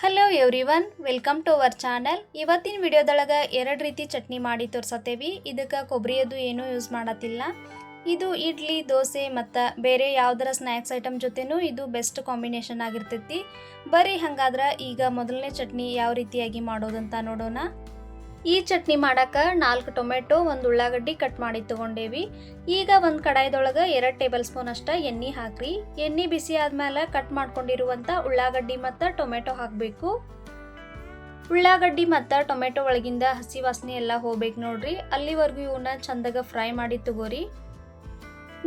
Hello every welcome to our channel ಇವತ್ತಿನ ವಿಡಿಯೋದೊಳಗೆ ಎರಡು ರೀತಿ ಚಟ್ನಿ ಮಾಡಿ ತೋರ್ಸತ್ತೇವಿ. ಇದಕ್ಕೆ ಕೊಬ್ಬರಿಯದು ಏನೂ ಯೂಸ್ ಮಾಡತ್ತಿಲ್ಲ. ಇದು ಇಡ್ಲಿ, ದೋಸೆ ಮತ್ತು ಬೇರೆ ಯಾವುದರ ಸ್ನ್ಯಾಕ್ಸ್ ಐಟಮ್ ಜೊತೆನೂ ಇದು ಬೆಸ್ಟ್ ಕಾಂಬಿನೇಷನ್ ಆಗಿರ್ತೈತಿ. ಬರೀ ಹಂಗಾದ್ರೆ ಈಗ ಮೊದಲನೇ ಚಟ್ನಿ ಯಾವ ರೀತಿಯಾಗಿ ಮಾಡೋದಂತ ನೋಡೋಣ. ಈ ಚಟ್ನಿ ಮಾಡಕ್ಕೆ ನಾಲ್ಕು ಟೊಮೆಟೊ, ಒಂದು ಉಳ್ಳಾಗಡ್ಡಿ ಕಟ್ ಮಾಡಿ ತೊಗೊಂಡೇವಿ. ಈಗ ಒಂದು ಕಡಾಯ್ದೊಳಗೆ ಎರಡು ಟೇಬಲ್ ಸ್ಪೂನ್ ಅಷ್ಟ ಎಣ್ಣೆ ಹಾಕ್ರಿ. ಎಣ್ಣೆ ಬಿಸಿ ಆದ್ಮೇಲೆ ಕಟ್ ಮಾಡ್ಕೊಂಡಿರುವಂಥ ಉಳ್ಳಾಗಡ್ಡಿ ಮತ್ತು ಟೊಮೆಟೊ ಹಾಕಬೇಕು. ಉಳ್ಳಾಗಡ್ಡಿ ಮತ್ತು ಟೊಮೆಟೊ ಒಳಗಿಂದ ಹಸಿ ವಾಸನೆ ಎಲ್ಲ ಹೋಗ್ಬೇಕು ನೋಡ್ರಿ. ಅಲ್ಲಿವರೆಗೂ ಇವನ್ನ ಚಂದಾಗ ಫ್ರೈ ಮಾಡಿ ತಗೋರಿ.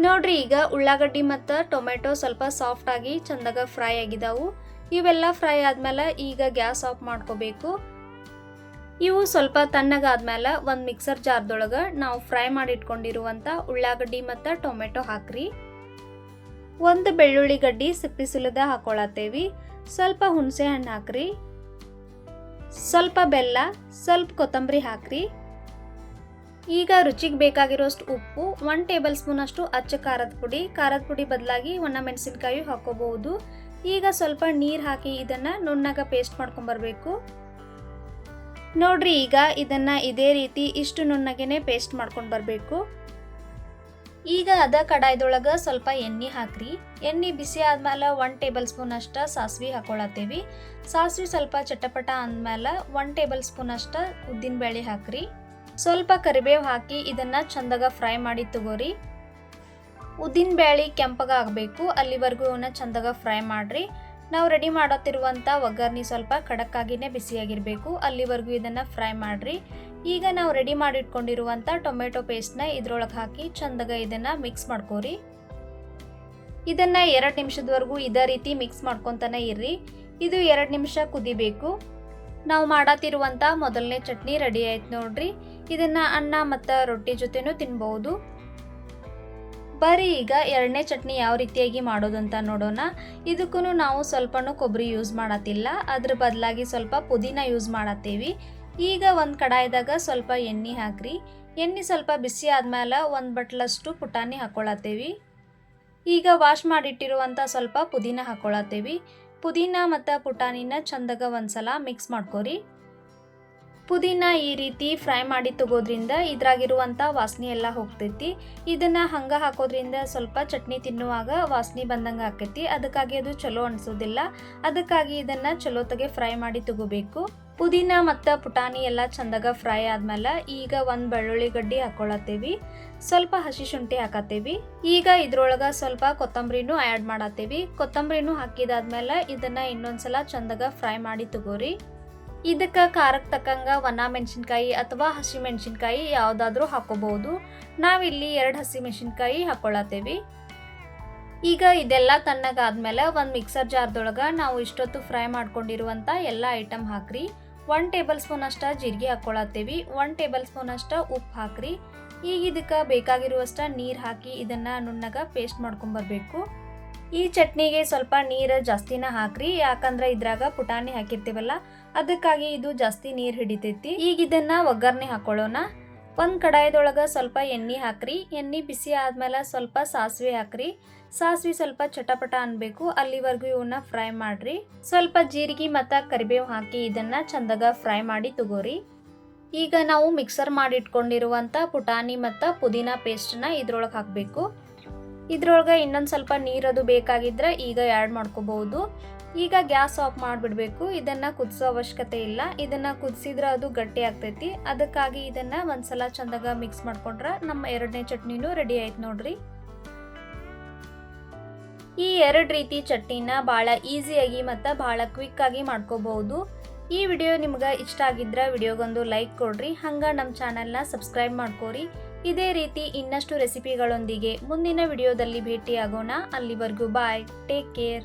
ನೋಡ್ರಿ, ಈಗ ಉಳ್ಳಾಗಡ್ಡಿ ಮತ್ತು ಟೊಮೆಟೊ ಸ್ವಲ್ಪ ಸಾಫ್ಟ್ ಆಗಿ ಚಂದಾಗ ಫ್ರೈ ಆಗಿದಾವು. ಇವೆಲ್ಲ ಫ್ರೈ ಆದ್ಮೇಲೆ ಈಗ ಗ್ಯಾಸ್ ಆಫ್ ಮಾಡ್ಕೋಬೇಕು. ಇವು ಸ್ವಲ್ಪ ತಣ್ಣಗಾದ್ಮೇಲೆ ಒಂದು ಮಿಕ್ಸರ್ ಜಾರ್ದೊಳಗೆ ನಾವು ಫ್ರೈ ಮಾಡಿ ಇಟ್ಕೊಂಡಿರುವಂಥ ಉಳ್ಳಾಗಡ್ಡಿ ಮತ್ತು ಟೊಮೆಟೊ ಹಾಕ್ರಿ. ಒಂದು ಬೆಳ್ಳುಳ್ಳಿ ಗಡ್ಡಿ ಸಿಪ್ಪಿ ಸುಲಿದ ಹಾಕೊಳತ್ತೇವಿ. ಸ್ವಲ್ಪ ಹುಣಸೆ ಹಣ್ಣು ಹಾಕ್ರಿ. ಸ್ವಲ್ಪ ಬೆಲ್ಲ, ಸ್ವಲ್ಪ ಕೊತ್ತಂಬರಿ ಹಾಕ್ರಿ. ಈಗ ರುಚಿಗೆ ಬೇಕಾಗಿರೋಷ್ಟು ಉಪ್ಪು ಒನ್ ಟೇಬಲ್ ಸ್ಪೂನ್ ಅಷ್ಟು ಅಚ್ಚ ಖಾರದ ಪುಡಿ ಖಾರದ ಪುಡಿ ಬದಲಾಗಿ ಒಣ ಮೆಣಸಿನ್ಕಾಯಿ ಹಾಕೋಬಹುದು. ಈಗ ಸ್ವಲ್ಪ ನೀರು ಹಾಕಿ ಇದನ್ನು ನುಣ್ಣಾಗ ಪೇಸ್ಟ್ ಮಾಡ್ಕೊಂಬರ್ಬೇಕು ನೋಡ್ರಿ, ಈಗ ಇದನ್ನ ಇದೇ ರೀತಿ ಇಷ್ಟು ನುಣ್ಣಗೆನೆ ಪೇಸ್ಟ್ ಮಾಡ್ಕೊಂಡು ಬರಬೇಕು. ಈಗ ಅದ ಕಡಾಯ್ದೊಳಗೆ ಸ್ವಲ್ಪ ಎಣ್ಣೆ ಹಾಕ್ರಿ. ಎಣ್ಣೆ ಬಿಸಿ ಆದ್ಮೇಲೆ ಒನ್ ಟೇಬಲ್ ಸ್ಪೂನ್ ಅಷ್ಟ ಸಾಸಿವೆ ಹಾಕೊಳತ್ತೇವಿ. ಸಾಸಿವೆ ಸ್ವಲ್ಪ ಚಟಪಟ ಅಂದ್ಮೇಲೆ ಒನ್ ಟೇಬಲ್ ಸ್ಪೂನ್ ಅಷ್ಟ ಉದ್ದಿನ ಬೇಳೆ ಹಾಕ್ರಿ. ಸ್ವಲ್ಪ ಕರಿಬೇವು ಹಾಕಿ ಇದನ್ನ ಚಂದಾಗ ಫ್ರೈ ಮಾಡಿ ತಗೋರಿ. ಉದ್ದಿನ ಬೇಳೆ ಕೆಂಪಗ ಆಗಬೇಕು, ಅಲ್ಲಿವರೆಗೂ ಇವನ್ನ ಚಂದಾಗ ಫ್ರೈ ಮಾಡ್ರಿ. ನಾವು ರೆಡಿ ಮಾಡತ್ತಿರುವಂಥ ಒಗ್ಗರಣೆ ಸ್ವಲ್ಪ ಖಡಕ್ಕಾಗಿನೇ ಬಿಸಿಯಾಗಿರಬೇಕು. ಅಲ್ಲಿವರೆಗೂ ಇದನ್ನು ಫ್ರೈ ಮಾಡಿರಿ. ಈಗ ನಾವು ರೆಡಿ ಮಾಡಿಟ್ಕೊಂಡಿರುವಂಥ ಟೊಮೆಟೊ ಪೇಸ್ಟ್ನ ಇದ್ರೊಳಗೆ ಹಾಕಿ ಚಂದಾಗ ಇದನ್ನು ಮಿಕ್ಸ್ ಮಾಡ್ಕೋರಿ. ಇದನ್ನು ಎರಡು ನಿಮಿಷದವರೆಗೂ ಇದೇ ರೀತಿ ಮಿಕ್ಸ್ ಮಾಡ್ಕೊತಾನೆ ಇರ್ರಿ. ಇದು ಎರಡು ನಿಮಿಷ ಕುದಿಬೇಕು. ನಾವು ಮಾಡತ್ತಿರುವಂಥ ಮೊದಲನೇ ಚಟ್ನಿ ರೆಡಿ ಆಯ್ತು ನೋಡ್ರಿ. ಇದನ್ನು ಅನ್ನ ಮತ್ತು ರೊಟ್ಟಿ ಜೊತೆನೂ ತಿನ್ಬೋದು. ಬರೀ ಈಗ ಎರಡನೇ ಚಟ್ನಿ ಯಾವ ರೀತಿಯಾಗಿ ಮಾಡೋದಂತ ನೋಡೋಣ. ಇದಕ್ಕೂ ನಾವು ಸ್ವಲ್ಪನೂ ಕೊಬ್ಬರಿ ಯೂಸ್ ಮಾಡತ್ತಿಲ್ಲ. ಅದ್ರ ಬದಲಾಗಿ ಸ್ವಲ್ಪ ಪುದೀನ ಯೂಸ್ ಮಾಡತ್ತೀವಿ. ಈಗ ಒಂದು ಕಡಾಯಿದಾಗ ಸ್ವಲ್ಪ ಎಣ್ಣೆ ಹಾಕ್ರಿ. ಎಣ್ಣೆ ಸ್ವಲ್ಪ ಬಿಸಿ ಆದ್ಮೇಲೆ ಒಂದು ಬಟ್ಲಷ್ಟು ಪುಟಾಣಿ ಹಾಕ್ಕೊಳತ್ತೇವಿ ಈಗ ವಾಶ್ ಮಾಡಿಟ್ಟಿರುವಂಥ ಸ್ವಲ್ಪ ಪುದೀನ ಹಾಕ್ಕೊಳತ್ತೇವಿ ಪುದೀನ ಮತ್ತು ಪುಟಾಣಿನ ಚಂದಾಗ ಒಂದ್ಸಲ ಮಿಕ್ಸ್ ಮಾಡ್ಕೊರಿ. ಪುದೀನ ಈ ರೀತಿ ಫ್ರೈ ಮಾಡಿ ತಗೋದ್ರಿಂದ ಇದ್ರಾಗಿರುವಂಥ ವಾಸನೆ ಎಲ್ಲ ಹೋಗ್ತೈತಿ. ಇದನ್ನು ಹಂಗೆ ಹಾಕೋದ್ರಿಂದ ಸ್ವಲ್ಪ ಚಟ್ನಿ ತಿನ್ನುವಾಗ ವಾಸನೆ ಬಂದಂಗೆ ಆಕೈತಿ. ಅದಕ್ಕಾಗಿ ಅದು ಚಲೋ ಅನಿಸೋದಿಲ್ಲ. ಅದಕ್ಕಾಗಿ ಇದನ್ನು ಚಲೋತ್ತಗೆ ಫ್ರೈ ಮಾಡಿ ತಗೋಬೇಕು. ಪುದೀನ ಮತ್ತು ಪುಟಾಣಿ ಎಲ್ಲ ಚಂದಾಗ ಫ್ರೈ ಆದ್ಮೇಲೆ ಈಗ ಒಂದು ಬೆಳ್ಳುಳ್ಳಿ ಗಡ್ಡಿ ಹಾಕೊಳತ್ತೇವಿ. ಸ್ವಲ್ಪ ಹಸಿ ಶುಂಠಿ ಹಾಕತ್ತೇವಿ. ಈಗ ಇದ್ರೊಳಗೆ ಸ್ವಲ್ಪ ಕೊತ್ತಂಬರಿನೂ ಆ್ಯಡ್ ಮಾಡತ್ತೇವಿ. ಕೊತ್ತಂಬರಿನೂ ಹಾಕಿದಾದ್ಮೇಲೆ ಇದನ್ನ ಇನ್ನೊಂದ್ಸಲ ಚಂದಾಗ ಫ್ರೈ ಮಾಡಿ ತಗೋರಿ. ಇದಕ್ಕೆ ಖಾರಕ್ಕೆ ತಕ್ಕಂಗ ಒಣ ಮೆಣಸಿನ್ಕಾಯಿ ಅಥವಾ ಹಸಿ ಮೆಣಸಿನ್ಕಾಯಿ ಯಾವುದಾದ್ರೂ ಹಾಕೋಬಹುದು. ನಾವಿಲ್ಲಿ ಎರಡು ಹಸಿ ಮೆಣಸಿನ್ಕಾಯಿ ಹಾಕ್ಕೊಳತ್ತೇವಿ ಈಗ ಇದೆಲ್ಲ ತಣ್ಣಗಾದ್ಮೇಲೆ ಒಂದು ಮಿಕ್ಸರ್ ಜಾರ್ದೊಳಗೆ ನಾವು ಇಷ್ಟೊತ್ತು ಫ್ರೈ ಮಾಡ್ಕೊಂಡಿರುವಂಥ ಎಲ್ಲ ಐಟಮ್ ಹಾಕ್ರಿ. ಒನ್ ಟೇಬಲ್ ಸ್ಪೂನ್ ಅಷ್ಟ ಜೀರಿಗೆ ಹಾಕ್ಕೊಳತ್ತೇವಿ ಒನ್ ಟೇಬಲ್ ಸ್ಪೂನ್ ಅಷ್ಟ ಉಪ್ಪು ಹಾಕ್ರಿ. ಈಗ ಇದಕ್ಕೆ ಬೇಕಾಗಿರುವಷ್ಟ ನೀರು ಹಾಕಿ ಇದನ್ನು ನುಣ್ಣಗೆ ಪೇಸ್ಟ್ ಮಾಡ್ಕೊಂಬರ್ಬೇಕು ಈ ಚಟ್ನಿಗೆ ಸ್ವಲ್ಪ ನೀರು ಜಾಸ್ತಿನ ಹಾಕ್ರಿ, ಯಾಕಂದ್ರೆ ಇದ್ರಾಗ ಪುಟಾಣಿ ಹಾಕಿರ್ತೀವಲ್ಲ, ಅದಕ್ಕಾಗಿ ಇದು ಜಾಸ್ತಿ ನೀರು ಹಿಡಿತೈತಿ. ಈಗ ಇದನ್ನ ಒಗ್ಗರಣೆ ಹಾಕೊಳ್ಳೋಣ. ಒಂದು ಕಡಾಯಿದೊಳಗೆ ಸ್ವಲ್ಪ ಎಣ್ಣೆ ಹಾಕ್ರಿ. ಎಣ್ಣೆ ಬಿಸಿ ಆದ್ಮೇಲೆ ಸ್ವಲ್ಪ ಸಾಸಿವೆ ಹಾಕ್ರಿ. ಸಾಸಿವೆ ಸ್ವಲ್ಪ ಚಟಪಟ ಅನ್ಬೇಕು, ಅಲ್ಲಿವರೆಗೂ ಇವನ್ನ ಫ್ರೈ ಮಾಡ್ರಿ. ಸ್ವಲ್ಪ ಜೀರಿಗೆ ಮತ್ತು ಕರಿಬೇವು ಹಾಕಿ ಇದನ್ನ ಚಂದಾಗ ಫ್ರೈ ಮಾಡಿ ತಗೋರಿ. ಈಗ ನಾವು ಮಿಕ್ಸರ್ ಮಾಡಿ ಇಟ್ಕೊಂಡಿರುವಂಥ ಪುಟಾಣಿ ಮತ್ತು ಪುದೀನ ಪೇಸ್ಟನ್ನ ಇದ್ರೊಳಗೆ ಹಾಕಬೇಕು. ಇದ್ರೊಳಗೆ ಇನ್ನೊಂದು ಸ್ವಲ್ಪ ನೀರದು ಬೇಕಾಗಿದ್ರೆ ಈಗ ಆ್ಯಡ್ ಮಾಡ್ಕೋಬಹುದು. ಈಗ ಗ್ಯಾಸ್ ಆಫ್ ಮಾಡಿಬಿಡ್ಬೇಕು. ಇದನ್ನು ಕುದಿಸೋ ಅವಶ್ಯಕತೆ ಇಲ್ಲ. ಇದನ್ನು ಕುದಿಸಿದ್ರೆ ಅದು ಗಟ್ಟಿ ಆಗ್ತೈತಿ. ಅದಕ್ಕಾಗಿ ಇದನ್ನು ಒಂದ್ಸಲ ಚಂದಾಗ ಮಿಕ್ಸ್ ಮಾಡ್ಕೊಂಡ್ರೆ ನಮ್ಮ ಎರಡನೇ ಚಟ್ನಿನೂ ರೆಡಿ ಆಯ್ತು ನೋಡ್ರಿ. ಈ ಎರಡು ರೀತಿ ಚಟ್ನಿನ ಭಾಳ ಈಸಿಯಾಗಿ ಮತ್ತು ಭಾಳ ಕ್ವಿಕ್ಕಾಗಿ ಮಾಡ್ಕೋಬಹುದು. ಈ ವಿಡಿಯೋ ನಿಮ್ಗೆ ಇಷ್ಟ ಆಗಿದ್ರೆ ವಿಡಿಯೋಗೊಂದು ಲೈಕ್ ಕೊಡ್ರಿ, ಹಂಗೆ ನಮ್ಮ ಚಾನಲ್ನ ಸಬ್ಸ್ಕ್ರೈಬ್ ಮಾಡ್ಕೋರಿ. ಇದೇ ರೀತಿ ಇನ್ನಷ್ಟು ರೆಸಿಪಿಗಳೊಂದಿಗೆ ಮುಂದಿನ ವಿಡಿಯೋದಲ್ಲಿ ಭೇಟಿಯಾಗೋಣ. ಅಲ್ಲಿವರೆಗೂ ಬಾಯ್, ಟೇಕ್ ಕೇರ್.